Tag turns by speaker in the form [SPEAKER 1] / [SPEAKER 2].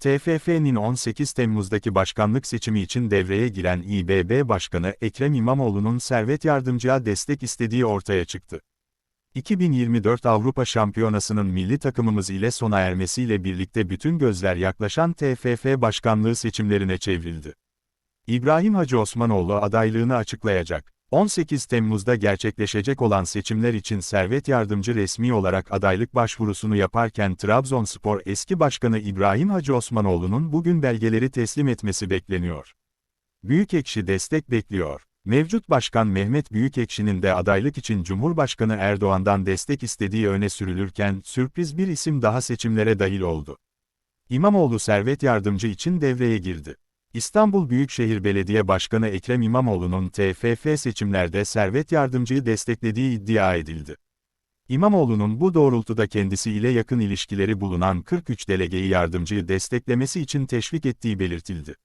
[SPEAKER 1] TFF'nin 18 Temmuz'daki başkanlık seçimi için devreye giren İBB Başkanı Ekrem İmamoğlu'nun Servet Yardımcı'ya destek istediği ortaya çıktı. 2024 Avrupa Şampiyonası'nın milli takımımız ile sona ermesiyle birlikte bütün gözler yaklaşan TFF başkanlığı seçimlerine çevrildi. İbrahim Hacı Osmanoğlu adaylığını açıklayacak. 18 Temmuz'da gerçekleşecek olan seçimler için Servet Yardımcı resmi olarak adaylık başvurusunu yaparken Trabzonspor eski başkanı İbrahim Hacı Osmanoğlu'nun bugün belgeleri teslim etmesi bekleniyor. Büyükekşi destek bekliyor. Mevcut Başkan Mehmet Büyükekşi'nin de adaylık için Cumhurbaşkanı Erdoğan'dan destek istediği öne sürülürken sürpriz bir isim daha seçimlere dahil oldu. İmamoğlu Servet Yardımcı için devreye girdi. İstanbul Büyükşehir Belediye Başkanı Ekrem İmamoğlu'nun TFF seçimlerde Servet Yardımcı'yı desteklediği iddia edildi. İmamoğlu'nun bu doğrultuda kendisiyle yakın ilişkileri bulunan 43 delegeyi yardımcıyı desteklemesi için teşvik ettiği belirtildi.